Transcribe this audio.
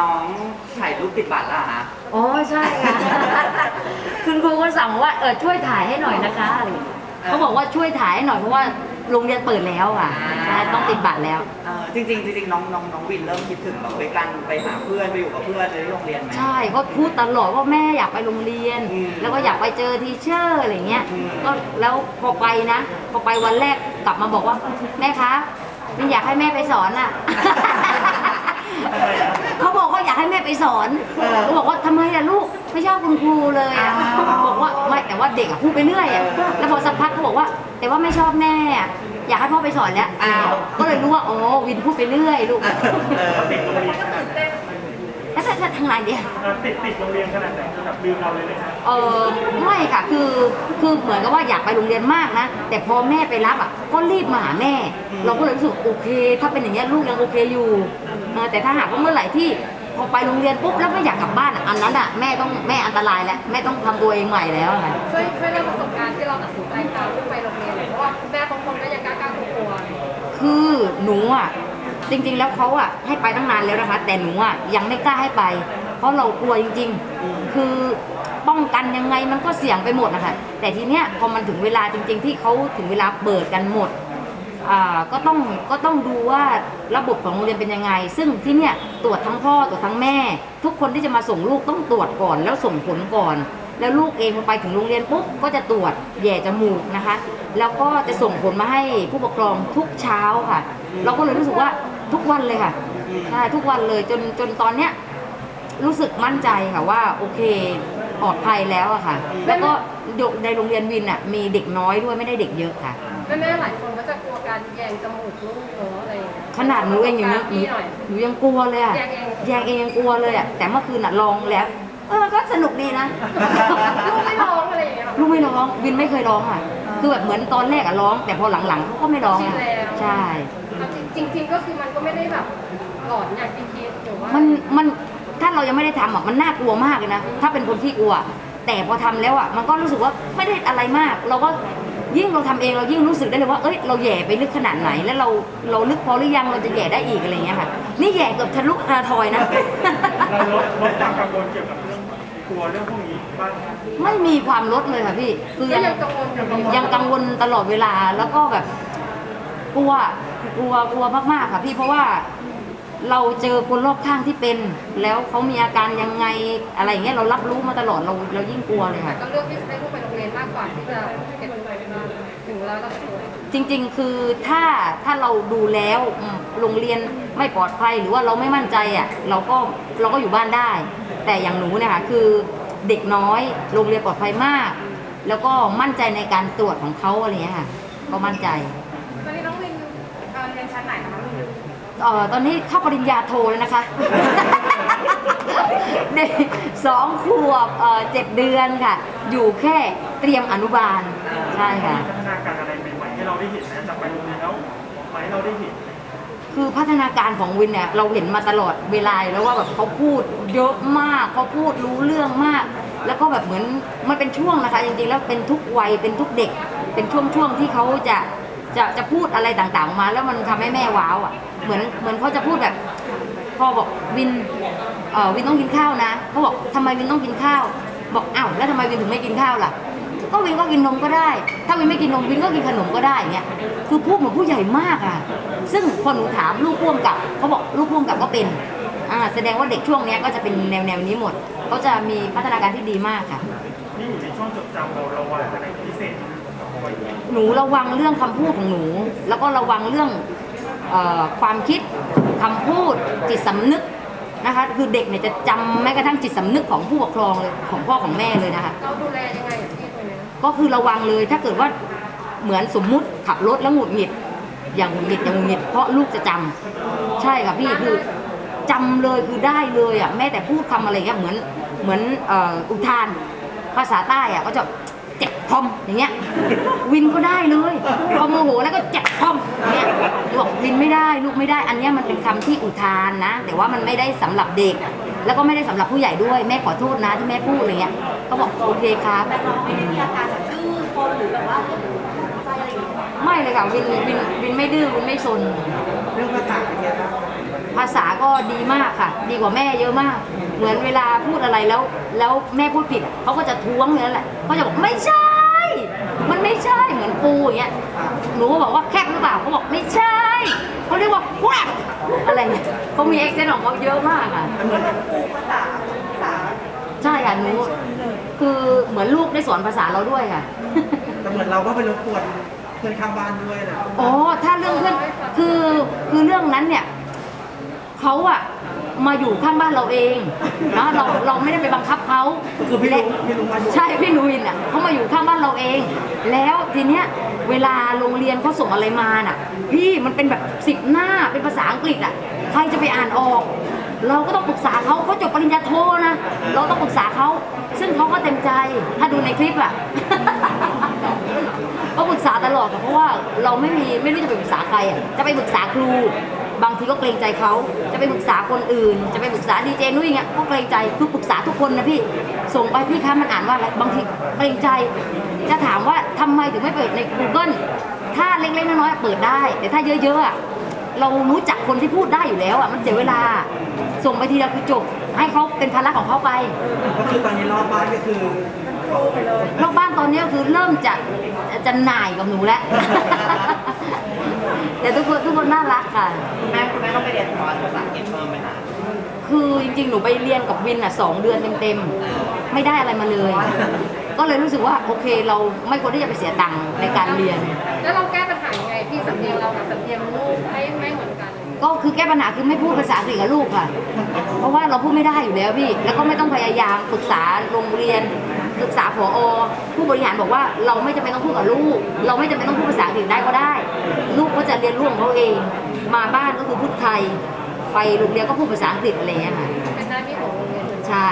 น้องถ่ายรูปติดบัตรละฮะอ๋อใช่ค่ะ คุณครูก็สั่งว่าเออช่วยถ่ายให้หน่อยนะคะอะไรอย่างเงี้ยเขาบอกว่าช่วยถ่ายให้หน่อยเพราะว่าโรงเรียนเปิดแล้วอะใช่ต้องติดบัตรแล้ว เออจริงๆจริงๆน้องน้องน้องวินเริ่มคิดถึงแบบเฮ้ยการไปหาเพื่อนไปอยู่กับเพื่อนในโรงเรียนไหม ใช่เขาพูดตลอดว่าแม่อยากไปโรงเรียน อืมแล้วก็อยากไปเจอทีเชอร์อะไรเงี้ยอืม ก็แล้วพอไปนะ พอไปวันแรกกลับมาบอกว่าแม่คะมินอยากให้แม่ไปสอนอะเขาบอกว่าอยาก ให้แม่ไปสอนเขาบอกว่าทำไมล่ะลูกไม่ชอบคุณครูเลยอะบอกว่าไม่แต่ว่าเด็กอะพูดไปเรื่อยอะแล้วพอสักพักเขาบอกว่า แต่ว่าไม่ชอบแม่อะอยากให้พ่อไปสอนแล้วอ้าวก็เลยรู้ว่าอ๋อวินพูดไปเรื่อยลูกเออติดโรงเรียนขนาดไหนแล้วถ้าทางไหนเดียวเอ่อติดติดโรงเรียนขนาดไหนคือแบบลืมเราเลยไหมคะเออไม่ค่ะคือคือเหมือนกับว่าอยากไปโรงเรียนมากนะแต่พอแม่ไปรับอะก็รีบมาหาแม่ เราก็เลยรู้สึกโอเค ถ้าเป็นอย่างนี้ยลูกยังโอเคอยู่เออแต่ถ้าหากว่าเมื่อไหร่ที่ พอไปโรงเรียนปุ๊บแล้วไม่อยากกลับบ้านอะอันนั้นอะแม่ต้องแม่อันตรายแล้วแม่ต้องทำตัวเองใหม่แล้วอะค่ะ ช่วยช่วยเล่าประสบการณ์ที่เราตัดสินใจพาลูกไปโรงเรียนเลยเพราะว่าคุณแม่บางคนก็ยังกล้ากล้ากลัวกลัวคือหนูอะจริงๆแล้วเขาอะให้ไปตั้งนานแล้วนะคะ แต่หนูอะยังไม่กล้าให้ไป เพราะเรากลัวจริง ๆ คือป้องกันยังไงมันก็เสี่ยงไปหมดนะคะแต่ทีเนี้ยพอมันถึงเวลาจริง ๆ ที่เขาถึงเวลาเปิดกันหมด อ่าก็ต้องก็ต้องดูว่าระบบของโรงเรียนเป็นยังไง ซึ่งที่เนี้ยตรวจทั้งพ่อตรวจทั้งแม่ ทุกคนที่จะมาส่งลูกต้องตรวจก่อน แล้วส่งผลก่อน แล้วลูกเองพอไปถึงโรงเรียนปุ๊บก็จะตรวจแย่จมูกนะคะ แล้วก็จะส่งผลมาให้ผู้ปกครองทุกเช้าค่ะ เราก็เลยรู้สึกว่าทุกวันเลยค่ะใช่ทุกวันเลยจนจนตอนเนี้ยรู้สึกมั่นใจค่ะว่าโอเค ปลอดภัยแล้วอะค่ะ แล้วก็ในโรงเรียนวินอะมีเด็กน้อยด้วยไม่ได้เด็กเยอะค่ะแม่แม่ๆหลายคนก็จะกลัวการแยงจมูกลูกเนอะอะไรอย่างเงี้ยขนาดหนูเองอยู่เนอะหนูพี่หน่อยหนูยังกลัวเลยอะแยกเองแยกเองยังกลัวเลยอะแต่เมื่อคืนอะลองแล้วเออก็สนุกดีนะ ลูกไม่ร้องอะไรอย่างเงี้ยหรอลูกไม่ร้องวินไม่เคยร้องอะ คือแบบเหมือนตอนแรกอะร้อง แต่พอหลังๆเขาก็ไม่ร้องชินอะแล้วใช่ เอาจริงจริง ๆ ก็คือมันก็ไม่ได้แบบหลอนอย่างที่คิดหรือว่า มันมัน ถ้าเรายังไม่ได้ทำอะมันน่ากลัวมากเลยนะถ้าเป็นคนที่กลัว แต่พอทำแล้วอะมันก็รู้สึกว่าไม่ได้อะไรมาก เราก็ยิ่งเราทำเองเรายิ่งรู้สึกได้เลยว่าเอ้ยเราแหย่ไปลึกขนาดไหน แล้วเราเราลึกพอหรือยังเราจะแหย่ได้อีกอะไรอย่างเงี้ยค่ะ นี่แหย่เกือบทะลุอาทอยนะเราลดลดความกังวลเกี่ยวกับเรื่องกลัวเรื่องพวกนี้บ้างไหมคะไม่มีความลดเลยค่ะพี่คือก็ยังยังกังวลอยู่บางวันยังกังวลตลอดเวลาแล้วก็แบบกลัวกลัวกลัวมากๆค่ะพี่เพราะว่า เราเจอคนรอบข้างที่เป็น แล้วเขามีอาการยังไงอะไรอย่างเงี้ยเรารับรู้มาตลอดเราเรายิ่งกลัวเลยค่ะ ก็เลือกที่จะให้ลูกไปโรงเรียนมากกว่าที่จะเก็บไปถึงแล้วเราจะกลัวจริง ๆ คือถ้าถ้าเราดูแล้วอืมโรงเรียนไม่ปลอดภัยหรือว่าเราไม่มั่นใจอะเราก็เราก็อยู่บ้านได้ แต่อย่างหนูเนี่ยค่ะคือเด็กน้อยโรงเรียนปลอดภัยมาก แล้วก็มั่นใจในการตรวจของเขาอะไรเงี้ยค่ะก็มั่นใจ ตอนนี้น้องวินเอ่อเรียนชั้นไหนคะน้องวิน เอ่อตอนนี้เข้าปริญญาโทแล้วนะคะ เด็กสองขวบเอ่อเจ็ดเดือนค่ะ อยู่แค่เตรียมอนุบาลใช่ค่ะมีพัฒนาการอะไรใหม่ๆให้เราได้เห็นนะจากไปโรงเรียนแล้วไหมเราได้เห็น คือพัฒนาการของวินเนี่ยเราเห็นมาตลอดเวลาอยู่แล้วว่าแบบเขาพูดเยอะมากเขาพูดรู้เรื่องมาก แล้วก็แบบเหมือนมันเป็นช่วงนะคะ จริงๆแล้วเป็นทุกวัยเป็นทุกเด็ก เป็นช่วงๆที่เขาจะ จะจะพูดอะไรต่างๆออกมา แล้วมันทำให้แม่ว้าวอะเหมือนเหมือนเขาจะพูดแบบพ่อบอกวินเอ่อวินต้องกินข้าวนะเขาบอกทำไมวินต้องกินข้าว บอกอ้าวแล้วทำไมวินถึงไม่กินข้าวล่ะ ก็วินก็กินนมก็ได้ ถ้าวินไม่กินนมวินก็กินขนมก็ได้เงี้ยคือพูดเหมือนผู้ใหญ่มากอะ ซึ่งพอหนูถามลูกพ่วงกับเขาบอกลูกพ่วงกับก็เป็นอ่าแสดงว่าเด็กช่วงเนี้ยก็จะเป็นแนวแนวนี้หมดเขาจะมีพัฒนาการที่ดีมากค่ะนี่อยู่ในช่วงจดจำเราเระวังอะไรพิเศษ หนูระวังเรื่องคำพูดของหนู แล้วก็ระวังเรื่องเออความคิดคำพูดจิตสำนึกนะคะ คือเด็กเนี่ยจะจำแม้กระทั่งจิตสำนึกของผู้ปกครองเลยของพ่อของแม่เลยนะคะ เราดูแลยังไงอะพี่ตรงนี้ก็คือระวังเลยถ้าเกิดว่าเหมือนสมมุติขับรถแล้วหงุดหงิด อย่างหงุดหงิดอย่างหงุดหงิดเพราะลูกจะจำใช่ค่ะพี่คือจำเลยคือได้เลยอะแม้แต่พูดคำอะไรเงี้ยเหมือนเหมือนเอ่ออุทานภาษาใต้อะก็จะเจ็บพอมอย่างเงี้ย วินก็ได้เลยพอโมโหแล้วก็เจ็บพอมอย่างเงี้ยบอกวินไม่ได้ลูกไม่ได้ อันเนี้ยมันเป็นคำที่อุทานนะ แต่ว่ามันไม่ได้สำหรับเด็ก แล้วก็ไม่ได้สำหรับผู้ใหญ่ด้วยแม่ขอโทษนะที่แม่พูดอะไรเงี้ยก็บอกโอเคครับไม่เลยค่ะวินวินวินไม่ดื้อวินไม่ซนเรื่องภาษาเป็นไงบ้างภาษาก็ดีมากค่ะ ดีกว่าแม่เยอะมาก เหมือนเวลาพูดอะไรแล้ว แล้วแม่พูดผิดเขาก็จะท้วงอย่างนั้นแหละเขาจะบอกไม่ใช่ มันไม่ใช่เหมือนปูอย่างเงี้ยหนูก็บอกว่าแคบหรือเปล่าเขาบอกไม่ใช่เขาเรียกว่าแควบอะไรเงี้ยเขามีเอ็กเซนต์ของเขาเยอะมากอะมันเหมือนครูภาษาภาษาใช่ค่ะหนูคือเหมือนลูกได้สอนภาษาเราด้วยค่ะแต่เหมือนเราก็ไปรบกวนเพื่อนข้างบ้านด้วยนะอ๋อถ้าเรื่องเพื่อนคือคือเรื่องนั้นเนี่ยเขาอะมาอยู่ข้างบ้านเราเองนะเราเราไม่ได้ไปบังคับเขาก็คือพี่ลุงพี่ลุงมาอยู่ใช่พี่นุวินอะ เราเอง แล้วทีเนี้ยเวลาโรงเรียนเขาส่งอะไรมาน่ะ พี่มันเป็นแบบสิบหน้าเป็นภาษาอังกฤษอะใครจะไปอ่านออก เราก็ต้องปรึกษาเขาเขาจบปริญญาโทนะเราต้องปรึกษาเขาซึ่งเขาก็เต็มใจถ้าดูในคลิปอะก็ปรึกษาตลอดค่ะเพราะว่าเราไม่มีไม่รู้จะไปปรึกษาใครอะจะไปปรึกษาครู บางทีก็เกรงใจเขาจะไปปรึกษาคนอื่น จะไปปรึกษาดีเจนุ้ยเงี้ยก็เกรงใจคือปรึกษาทุกคนนะพี่ส่งไปพี่คะมันอ่านว่าอะไรบางทีเกรงใจ จะถามว่าทำไมถึงไม่เปิดใน Google ถ้าเล็กๆน้อยๆเปิดได้ แต่ถ้าเยอะๆอะเรารู้จักคนที่พูดได้อยู่แล้วอะมันเสียเวลา ส่งไปทีละคือจบให้เขาเป็นภาระของเขาไปก็คือตอนนี้รอบบ้านก็คือนอกบ้านตอนนี้ก็คือเริ่มจะจะหน่ายกับหนูแล้ว แต่ทุกคนทุกคนน่ารักค่ะ คุณแม่คุณแม่ต้องไปเรียนคอร์สภาษาอังกฤษเพิ่มไหมคะคือจริงๆ หนูไปเรียนกับวินอะสองเดือนเต็มๆ ไม่ได้อะไรมาเลย ก็เลยรู้สึกว่าโอเคเราไม่ควรที่จะไปเสียตังค์ในการเรียน แล้วเราแก้ปัญหายังไงพี่สำเนียงเรากับสำเนียงลูกไม่ไม่เหมือนกัน ก็คือแก้ปัญหาคือไม่พูดภาษาอังกฤษกับลูกค่ะ เพราะว่าเราพูดไม่ได้อยู่แล้วพี่ แล้วก็ไม่ต้องพยายามปรึกษาโรงเรียน ปรึกษาผอผู้บริหารบอกว่าเราไม่จำเป็นต้องพูดกับลูก เราไม่จำเป็นต้องพูดภาษาอังกฤษได้ก็ได้ ลูกก็จะเรียนรู้ของเขาเอง มาบ้านก็คือพูดไทย ไปโรงเรียนก็พูดภาษาอังกฤษอะไรอย่างเงี้ยค่ะใช่